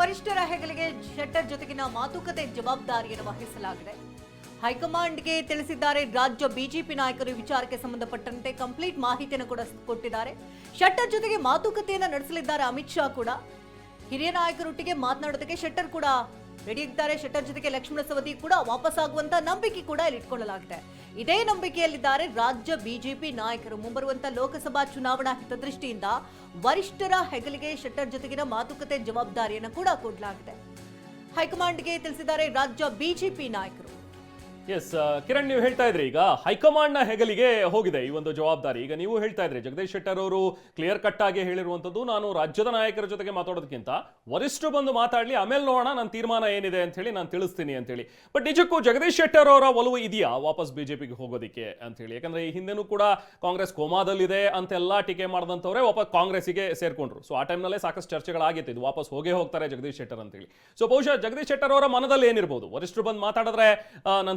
ವರಿಷ್ಠರ ಹೆಗಲಿಗೆ ಶೆಟ್ಟರ್ ಜೊತೆಗಿನ ಮಾತುಕತೆ ಜವಾಬ್ದಾರಿಯನ್ನು ವಹಿಸಲಾಗಿದೆ. ಹೈಕಮಾಂಡ್ಗೆ ತಿಳಿಸಿದ್ದಾರೆ, ರಾಜ್ಯ ಬಿಜೆಪಿ ನಾಯಕರು ವಿಚಾರಕ್ಕೆ ಸಂಬಂಧಪಟ್ಟಂತೆ ಕಂಪ್ಲೀಟ್ ಮಾಹಿತಿಯನ್ನು ಕೂಡ ಕೊಟ್ಟಿದ್ದಾರೆ. ಶೆಟ್ಟರ್ ಜೊತೆಗೆ ಮಾತುಕತೆಯನ್ನು ನಡೆಸಲಿದ್ದಾರೆ ಅಮಿತ್ ಶಾ ಕೂಡ. ಹಿರಿಯ ನಾಯಕರೊಟ್ಟಿಗೆ ಮಾತನಾಡೋದಕ್ಕೆ ಶೆಟ್ಟರ್ ಕೂಡ ರೆಡಿ ಇದ್ದಾರೆ. ಶೆಟ್ಟರ್ ಜೊತೆಗೆ ಲಕ್ಷ್ಮಣ ಸವದಿ ಕೂಡ ವಾಪಸ್ ಆಗುವಂತ ನಂಬಿಕೆ ಕೂಡ ಇಲ್ಲಿ ಇಟ್ಕೊಳ್ಳಲಾಗಿದೆ. ಇದೇ ನಂಬಿಕೆಯಲ್ಲಿದ್ದಾರೆ ರಾಜ್ಯ ಬಿಜೆಪಿ ನಾಯಕರು. ಮುಂಬರುವಂತಹ ಲೋಕಸಭಾ ಚುನಾವಣಾ ಹಿತದೃಷ್ಟಿಯಿಂದ ವರಿಷ್ಠರ ಹೆಗಲಿಗೆ ಶೆಟ್ಟರ್ ಜೊತೆಗಿನ ಮಾತುಕತೆ ಜವಾಬ್ದಾರಿಯನ್ನು ಕೂಡ ಕೊಡಲಾಗಿದೆ. ಹೈಕಮಾಂಡ್ಗೆ ತಿಳಿಸಿದ್ದಾರೆ ರಾಜ್ಯ ಬಿಜೆಪಿ ನಾಯಕರು. ಎಸ್ ಕಿರಣ್ ನೀವು ಹೇಳ್ತಾ ಇದ್ರಿ ಈಗ ಹೈಕಮಾಂಡ್ನ ಹೆಗಲಿಗೆ ಹೋಗಿದೆ ಈ ಒಂದು ಜವಾಬ್ದಾರಿ. ಈಗ ನೀವು ಹೇಳ್ತಾ ಇದ್ರಿ ಜಗದೀಶ್ ಶೆಟ್ಟರ್ ಅವರು ಕ್ಲಿಯರ್ ಕಟ್ ಆಗಿ ಹೇಳಿರುವಂತದ್ದು ನಾನು ರಾಜ್ಯದ ನಾಯಕರ ಜೊತೆಗೆ ಮಾತಾಡೋದಕ್ಕಿಂತ ವರಿಷ್ಠರು ಬಂದು ಮಾತಾಡ್ಲಿ ಆಮೇಲೆ ನೋಡೋಣ ನನ್ನ ತೀರ್ಮಾನ ಏನಿದೆ ಅಂತ ಹೇಳಿ ನಾನು ತಿಳಿಸ್ತೀನಿ ಅಂತ ಹೇಳಿ. ಬಟ್ ನಿಜಕ್ಕೂ ಜಗದೀಶ್ ಶೆಟ್ಟರ್ ಅವರ ಒಲವು ಇದೆಯಾ ವಾಪಸ್ ಬಿಜೆಪಿಗೆ ಹೋಗೋದಕ್ಕೆ ಅಂತ ಹೇಳಿ? ಯಾಕಂದ್ರೆ ಈ ಹಿಂದೆನೂ ಕೂಡ ಕಾಂಗ್ರೆಸ್ ಕೋಮಾದಲ್ಲಿದೆ ಅಂತೆಲ್ಲ ಟೀಕೆ ಮಾಡಿದಂಥವ್ರೆ ವಾಪಸ್ ಕಾಂಗ್ರೆಸ್ಸಿಗೆ ಸೇರ್ಕೊಂಡ್ರು. ಸೊ ಆ ಟೈಮ್ನಲ್ಲೇ ಸಾಕಷ್ಟು ಚರ್ಚೆಗಳಾಗಿತ್ತು ಇದು ವಾಪಸ್ ಹೋಗೇ ಹೋಗ್ತಾರೆ ಜಗದೀಶ್ ಶೆಟ್ಟರ್ ಅಂತ ಹೇಳಿ. ಸೊ ಬಹುಶಃ ಜಗದೀಶ್ ಶೆಟ್ಟರ್ ಅವರ ಮನದಲ್ಲಿ ಏನಿರ್ಬೋದು? ವರಿಷ್ಠರು ಬಂದು ಮಾತಾಡಿದ್ರೆ ಆ, ನನ್ನ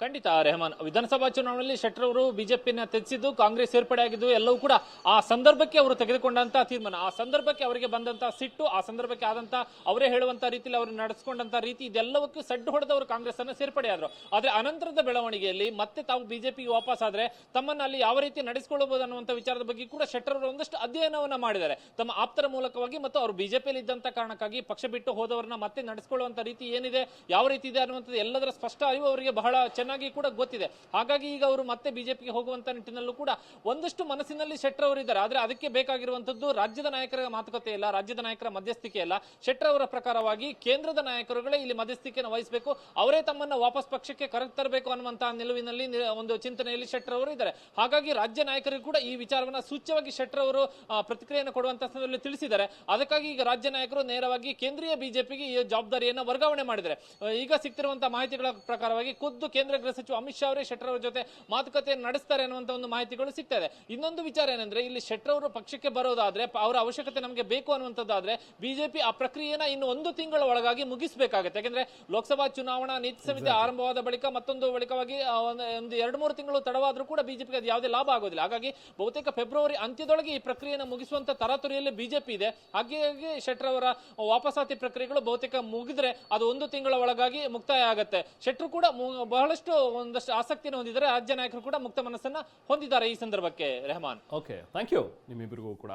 ಖಂಡಿತ ರೆಹಮಾನ್, ವಿಧಾನಸಭಾ ಚುನಾವಣೆಯಲ್ಲಿ ಶೆಟ್ಟರ್ ಅವರು ಬಿಜೆಪಿನ ತೆಗೆಸಿದ್ದು, ಕಾಂಗ್ರೆಸ್ ಸೇರ್ಪಡೆಯಾಗಿದ್ದು ಎಲ್ಲವೂ ಕೂಡ ಆ ಸಂದರ್ಭಕ್ಕೆ ಅವರು ತೆಗೆದುಕೊಂಡಂತ ತೀರ್ಮಾನ. ಆ ಸಂದರ್ಭಕ್ಕೆ ಅವರಿಗೆ ಬಂದಂತ ಸಿಟ್ಟು, ಆ ಸಂದರ್ಭಕ್ಕೆ ಆದಂತ ಅವರೇ ಹೇಳುವಂತ ರೀತಿಯಲ್ಲಿ ಅವರು ನಡೆಸಿಕೊಂಡಂತ ರೀತಿ ಇದೆಲ್ಲವಕ್ಕೂ ಸಡ್ಡು ಹೊಡೆದವರು ಕಾಂಗ್ರೆಸ್ ಅನ್ನ ಸೇರ್ಪಡೆಯಾದ್ರು. ಆದ್ರೆ ಅನಂತರದ ಬೆಳವಣಿಗೆಯಲ್ಲಿ ಮತ್ತೆ ತಾವು ಬಿಜೆಪಿಗೆ ವಾಪಸ್ ಆದ್ರೆ ತಮ್ಮನ್ನ ಅಲ್ಲಿ ಯಾವ ರೀತಿ ನಡೆಸಿಕೊಳ್ಳಬಹುದು ಅನ್ನುವಂತ ವಿಚಾರದ ಬಗ್ಗೆ ಕೂಡ ಶೆಟ್ಟರ್ ಅವರು ಒಂದಷ್ಟು ಅಧ್ಯಯನವನ್ನ ಮಾಡಿದ್ದಾರೆ. ತಮ್ಮ ಆಪ್ತರ ಮೂಲಕವಾಗಿ ಮತ್ತು ಅವರು ಬಿಜೆಪಿಯಲ್ಲಿ ಇದ್ದಂತ ಕಾರಣಕ್ಕಾಗಿ ಪಕ್ಷ ಬಿಟ್ಟು ಹೋದವರನ್ನ ಮತ್ತೆ ನಡೆಸಿಕೊಳ್ಳುವಂತ ರೀತಿ ಏನಿದೆ, ಯಾವ ರೀತಿ ಇದೆ ಅನ್ನುವಂಥದ್ದು ಎಲ್ಲದರ ಸ್ಪಷ್ಟ ಅರಿವು ಅವರಿಗೆ ಬಹಳ ಚೆನ್ನಾಗಿ ಕೂಡ ಗೊತ್ತಿದೆ. ಹಾಗಾಗಿ ಈಗ ಅವರು ಮತ್ತೆ ಬಿಜೆಪಿಗೆ ಹೋಗುವಂತ ನಿಟ್ಟಿನಲ್ಲೂ ಕೂಡ ಒಂದಷ್ಟು ಮನಸ್ಸಿನಲ್ಲಿ ಶೆಟ್ಟರ್ ಅವರು ಇದ್ದಾರೆ. ಆದ್ರೆ ಅದಕ್ಕೆ ಬೇಕಾಗಿರುವಂತದ್ದು ರಾಜ್ಯದ ನಾಯಕರ ಮಾತುಕತೆ ಇಲ್ಲ, ರಾಜ್ಯದ ನಾಯಕರ ಮಧ್ಯಸ್ಥಿಕೆ ಇಲ್ಲ. ಶೆಟ್ಟರ್ ಅವರ ಪ್ರಕಾರವಾಗಿ ಕೇಂದ್ರದ ನಾಯಕರುಗಳೇ ಇಲ್ಲಿ ಮಧ್ಯಸ್ಥಿಕೆಯನ್ನು ವಹಿಸಬೇಕು. ಅವರೇ ತಮ್ಮನ್ನ ವಾಪಸ್ ಪಕ್ಷಕ್ಕೆ ಕರೆತರಬೇಕು ಅನ್ನುವಂತಹ ನಿಲುವಿನಲ್ಲಿ ಒಂದು ಚಿಂತನೆಯಲ್ಲಿ ಶೆಟ್ಟರ್ ಅವರು ಇದ್ದಾರೆ. ಹಾಗಾಗಿ ರಾಜ್ಯ ನಾಯಕರಿಗೂ ಕೂಡ ಈ ವಿಚಾರವನ್ನ ಸೂಚ್ಯವಾಗಿ ಶೆಟ್ಟರ್ ಅವರು ಪ್ರತಿಕ್ರಿಯೆಯನ್ನು ಕೊಡುವಂತ ಸಂದರ್ಭದಲ್ಲಿ ತಿಳಿಸಿದ್ದಾರೆ. ಅದಕ್ಕಾಗಿ ಈಗ ರಾಜ್ಯ ನಾಯಕರು ನೇರವಾಗಿ ಕೇಂದ್ರೀಯ ಬಿಜೆಪಿಗೆ ಈ ಜವಾಬ್ದಾರಿಯನ್ನು ವರ್ಗಾವಣೆ ಮಾಡಿದ್ದಾರೆ. ಈಗ ಸಿಗ್ತಿರುವಂತಹ ಮಾಹಿತಿಗಳ ಪ್ರಕಾರವಾಗಿ ಖುದ್ದು ಕೇಂದ್ರ ಗೃಹ ಸಚಿವ ಅಮಿತ್ ಶಾ ಅವರೇ ಶೆಟ್ಟರ್ ಅವರ ಜೊತೆ ಮಾತುಕತೆ ನಡೆಸ್ತಾರೆ ಅನ್ನುವಂತ ಒಂದು ಮಾಹಿತಿಗಳು ಸಿಗ್ತಾ ಇದೆ ಇನ್ನೊಂದು ವಿಚಾರ ಏನಂದ್ರೆ ಇಲ್ಲಿ ಶೆಟ್ಟರ್ ಅವರು ಪಕ್ಷಕ್ಕೆ ಬರೋದಾದ್ರೆ ಅವರ ಅವಶ್ಯಕತೆ ನಮಗೆ ಬೇಕು ಅನ್ನುವಂಥದ್ದಾದ್ರೆ ಬಿಜೆಪಿ ಆ ಪ್ರಕ್ರಿಯೆನ ಇನ್ನು ಒಂದು ತಿಂಗಳ ಒಳಗಾಗಿ ಮುಗಿಸಬೇಕಾಗುತ್ತೆ. ಯಾಕಂದ್ರೆ ಲೋಕಸಭಾ ಚುನಾವಣಾ ನೀತಿ ಸಂಹಿತೆ ಆರಂಭವಾದ ಬಳಿಕ ಮತ್ತೊಂದು ಬಳಿಕವಾಗಿ ಒಂದು ಎರಡು ಮೂರು ತಿಂಗಳು ತಡವಾದ್ರೂ ಕೂಡ ಬಿಜೆಪಿಗೆ ಅದು ಯಾವುದೇ ಲಾಭ ಆಗೋದಿಲ್ಲ. ಹಾಗಾಗಿ ಬಹುತೇಕ ಫೆಬ್ರವರಿ ಅಂತ್ಯದೊಳಗೆ ಈ ಪ್ರಕ್ರಿಯೆಯನ್ನು ಮುಗಿಸುವಂತ ತರಾತುರಿಯಲ್ಲಿ ಬಿಜೆಪಿ ಇದೆ. ಹಾಗಾಗಿ ಶೆಟ್ಟರ್ ಅವರ ವಾಪಸಾತಿ ಪ್ರಕ್ರಿಯೆಗಳು ಬಹುತೇಕ ಮುಗಿದ್ರೆ ಅದು ಒಂದು ತಿಂಗಳ ಒಳಗಾಗಿ ಮುಕ್ತಾಯ ಆಗುತ್ತೆ. ಶೆಟ್ಟರು ಕೂಡ ಬಹಳಷ್ಟು ಒಂದಷ್ಟು ಆಸಕ್ತಿಯನ್ನು ಹೊಂದಿದ್ದಾರೆ. ರಾಜ್ಯ ನಾಯಕರು ಕೂಡ ಮುಕ್ತ ಮನಸ್ಸನ್ನ ಹೊಂದಿದ್ದಾರೆ ಈ ಸಂದರ್ಭಕ್ಕೆ. ರೆಹಮಾನ್. ಓಕೆ ಥ್ಯಾಂಕ್ ಯು ನಿಮ್ಮಿಬ್ಬರಿಗೂ ಕೂಡ.